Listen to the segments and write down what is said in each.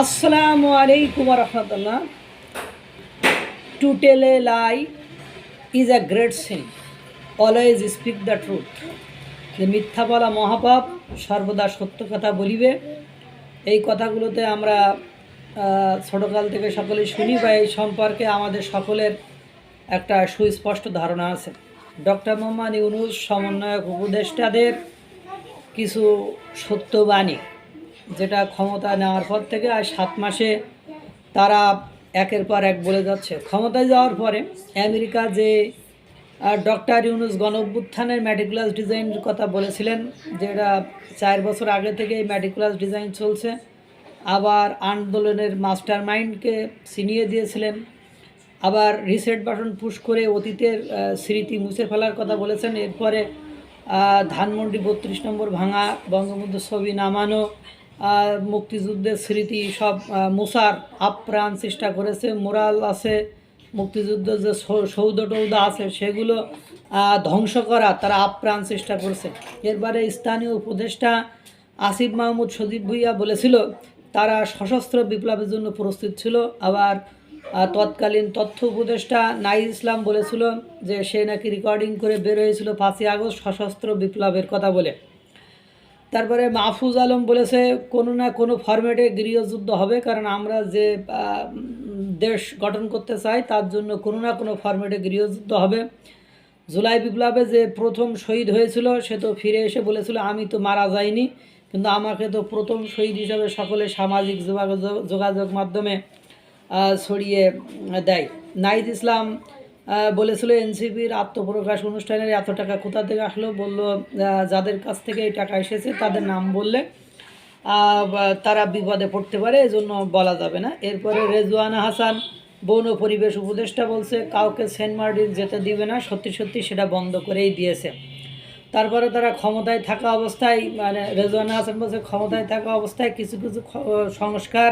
আসসালামু আলাইকুম রহমতুল্লাহ। To tell a lie is a great sin always speak the truth যে মিথ্যা বলা মহাপাপ সর্বদা সত্য কথা বলিবে। এই কথাগুলোতে আমরা ছোটকাল থেকে সকলে শুনি বা এই সম্পর্কে আমাদের সকলের একটা সুস্পষ্ট ধারণা আছে। ডক্টর মোহাম্মদ ইউনুস সমন্বয়ক উপদেষ্টাদের কিছু সত্যবাণী। যেটা ক্ষমতা নেওয়ার পর থেকে আর সাত মাসে তারা একের পর এক বলে যাচ্ছে। ক্ষমতায় যাওয়ার পরে আমেরিকা যে ডক্টর ইউনুস গণ ম্যাটিকুলাস ডিজাইনের কথা বলেছিলেন, যেটা চার বছর আগে থেকে এই ডিজাইন চলছে, আবার আন্দোলনের মাস্টার মাইন্ডকে ছিনিয়ে দিয়েছিলেন, আবার রিসেট বাটন পুশ করে অতীতের স্মৃতি মুছে ফেলার কথা বলেছেন। এরপরে ধানমন্ডি বত্রিশ নম্বর ভাঙা বঙ্গবন্ধু ছবি নামানো মুক্তিযুদ্ধের স্মৃতি সব মোসার আপ্রাণ চেষ্টা করেছে, মোরাল আছে, মুক্তিযুদ্ধ যে সৌধ টৌধ আছে, সেগুলো ধ্বংস করা তারা আপ্রাণ চেষ্টা করছে। এরপরে স্থানীয় উপদেষ্টা আসিফ মাহমুদ সজীব ভুইয়া বলেছিল, তারা সশস্ত্র বিপ্লবের জন্য প্রস্তুত ছিল। আবার তৎকালীন তথ্য উপদেষ্টা নাই ইসলাম বলেছিল যে, সে নাকি রেকর্ডিং করে বের হয়েছিল পাঁচই আগস্ট সশস্ত্র বিপ্লবের কথা বলে। তারপরে মাহফুজ আলম বলেছে, কোনো না কোনো ফরম্যাটে গৃহযুদ্ধ হবে, কারণ আমরা যে দেশ গঠন করতে চাই, তার জন্য কোনো না কোনো ফরম্যাটে গৃহযুদ্ধ হবে। জুলাই বিপ্লবে যে প্রথম শহীদ হয়েছিল, সে তো ফিরে এসে বলেছিল, আমি তো মারা যাইনি। কিন্তু আমাকে তো প্রথম শহীদ হিসাবে সকলে সামাজিক যোগাযোগ যোগাযোগ মাধ্যমে ছড়িয়ে দেয়। নাইদ ইসলাম বলেছিল এনসিপির আত্মপ্রকাশ অনুষ্ঠানের এত টাকা কোথা থেকে আসলো? বলল যাদের কাছ থেকে এই টাকা এসেছে তাদের নাম বললে তারা বিপদে পড়তে পারে, এজন্য বলা যাবে না। এরপরে রেজওয়ানা হাসান, বন ও পরিবেশ উপদেষ্টা বলছে, কাউকে সেন্ট মার্টিন যেতে দিবে না, সত্যি সত্যি সেটা বন্ধ করেই দিয়েছে। তারপরে তারা ক্ষমতায় থাকা অবস্থায় মানে রেজওয়ানা হাসান বলছে, ক্ষমতায় থাকা অবস্থায় কিছু কিছু সংস্কার,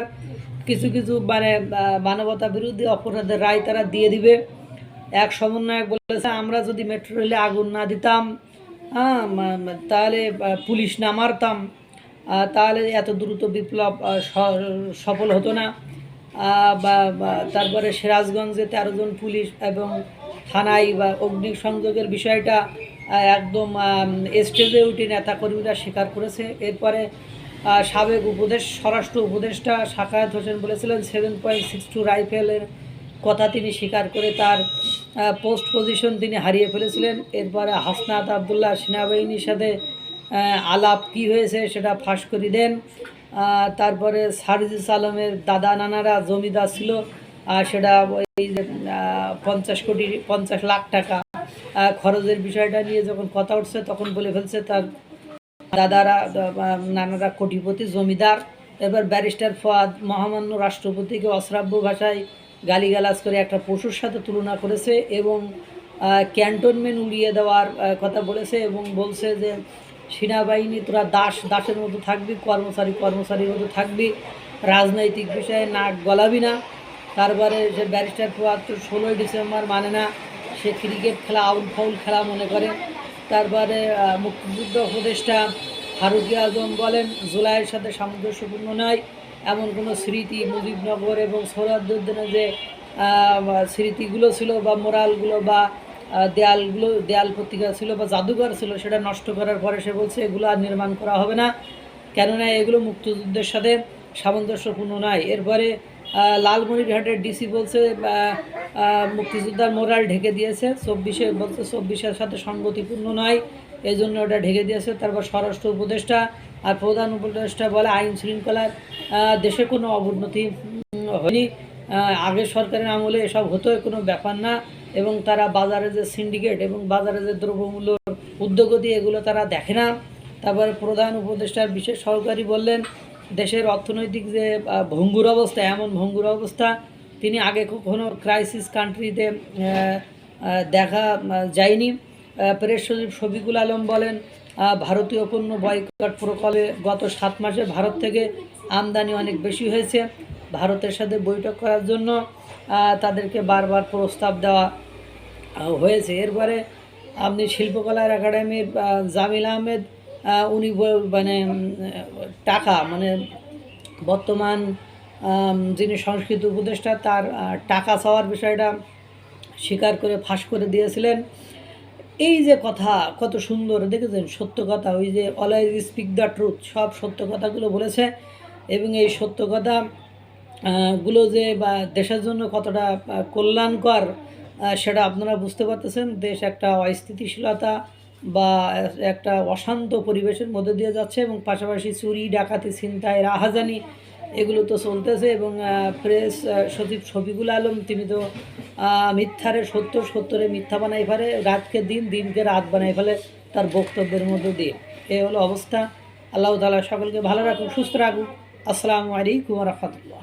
কিছু কিছু মানে মানবতা বিরোধী অপরাধের রায় তারা দিয়ে দিবে। এক সমন্বয়ক বলেছে, আমরা যদি মেট্রো রেলে আগুন না দিতাম হ্যাঁ তাহলে পুলিশ না মারতাম তাহলে এত দ্রুত বিপ্লব সফল হতো না। বা তারপরে সিরাজগঞ্জে তেরো জন পুলিশ এবং থানায়, বা, অগ্নিসংযোগের বিষয়টা একদম স্টেজে উঠে নেতাকর্মীরা স্বীকার করেছে। এরপরে সাবেক উপদেশ, স্বরাষ্ট্র উপদেষ্টা শাকায়াত হোসেন বলেছিলেন সেভেন পয়েন্ট সিক্স টু রাইফেলের কথা তিনি স্বীকার করে তার পোস্ট পজিশন তিনি হারিয়ে ফেলেছিলেন। এরপরে হাসনাত আবদুল্লাহ সেনাবাহিনীর সাথে আলাপ কি হয়েছে সেটা ফাঁস করে দেন। তারপরে সারজিস আলমের দাদা নানারা জমিদার ছিল, আর সেটা ওই যে পঞ্চাশ কোটি, পঞ্চাশ লাখ টাকা খরচের বিষয়টা নিয়ে যখন কথা উঠছে, তখন বলে ফেলছে তার দাদারা নানারা কোটিপতি জমিদার। এবার ব্যারিস্টার ফোয়াদ মহামান্য রাষ্ট্রপতিকে অশ্রাব্য ভাষায় গালিগালাজ করে একটা পশুর সাথে তুলনা করেছে এবং ক্যান্টনমেন্ট উড়িয়ে দেওয়ার কথা বলেছে এবং বলছে যে সেনাবাহিনী তোরা দাস, দাসের মতো থাকবি, কর্মচারী কর্মচারীর মতো থাকবি, রাজনৈতিক বিষয়ে নাক গলাবি না। তারপরে সে ব্যারিস্টার তো ষোলোই ডিসেম্বর মানে না, সে ক্রিকেট খেলা আউট ফাউল খেলা মনে করে। তারপরে মুক্তিযুদ্ধ উপদেষ্টা ফারুকি আজম বলেন, জুলাইয়ের সাথে সামঞ্জস্যপূর্ণ নয়। এমন কোনো স্মৃতি মুজিবনগর এবং সৌরাদ্দিনের যে স্মৃতিগুলো ছিল বা মোরালগুলো বা দেয়ালগুলো, দেয়াল পত্রিকা ছিল বা জাদুঘর ছিল, সেটা নষ্ট করার পরে সে বলছে, এগুলো আর নির্মাণ করা হবে না। কেননা এগুলো মুক্তিযুদ্ধের সাথে সামঞ্জস্যপূর্ণ নয়। এরপরে লালমনিরহাটের ডিসি বলছে মুক্তিযোদ্ধার মোরাল ঢেকে দিয়েছে। চব্বিশে, বলছে চব্বিশের সাথে সঙ্গতিপূর্ণ নয় এই জন্য ওটা ঢেকে দিয়েছে। তারপর স্বরাষ্ট্র উপদেষ্টা আর প্রধান উপদেষ্টা বলে আইন শৃঙ্খলার দেশে কোনো অবনতি হয়নি। আগের সরকারের আমলে এসব হতো কোনো ব্যাপার না। এবং তারা বাজারে যে সিন্ডিকেট এবং বাজারে যে দ্রব্যমূল্য উদ্যোগতি এগুলো তারা দেখে না। তারপরে প্রধান উপদেষ্টার বিশেষ সহকারী বললেন, দেশের অর্থনৈতিক যে ভঙ্গুর অবস্থা, এমন ভঙ্গুর অবস্থা, তিনি আগে কখনো ক্রাইসিস কান্ট্রিতে দেখা যায়নি। প্রেস সচিব শফিকুল আলম বলেন ভারতীয় পণ্য বয়কট প্রকল্পে গত সাত মাসে ভারত থেকে আমদানি অনেক বেশি হয়েছে। ভারতের সাথে বৈঠক করার জন্য তাদেরকে বারবার প্রস্তাব দেওয়া হয়েছে। এরপরে আপনি শিল্পকলার একাডেমির জামিল আহমেদ উনি মানে টাকা মানে বর্তমান যিনি সংস্কৃত উপদেষ্টা, তার টাকা চাওয়ার বিষয়টা স্বীকার করে ফাঁস করে দিয়েছিলেন। এই যে কথা, কত সুন্দর, দেখেছেন? সত্য কথা, ওই যে অলওয়েজ স্পিক দ্য ট্রুথ সব সত্য কথাগুলো বলেছে এবং এই সত্য কথা গুলো যে, বা দেশের জন্য কতটা কল্যাণকর সেটা আপনারা বুঝতে পারতেছেন। দেশ একটা অস্থিতিশীলতা বা একটা অশান্ত পরিবেশের মধ্যে দিয়ে যাচ্ছে এবং পাশাপাশি চুরি, ডাকাতি, ছিনতাই, রাহাজানি এগুলো তো চলতেছে এবং প্রেস সচিব শফিকুল আলম, তিনি তো মিথ্যারে সত্য, সত্যরে মিথ্যা বানাই ফেলে, রাতকে দিন, দিনকে রাত বানাই ফেলে তার বক্তব্যের মধ্যে দিয়ে। এ হলো অবস্থা। আল্লাহ তালা সকলকে ভালো রাখুক, সুস্থ রাখুক। আসসালামু আলাইকুম রহমতুল্লাহ।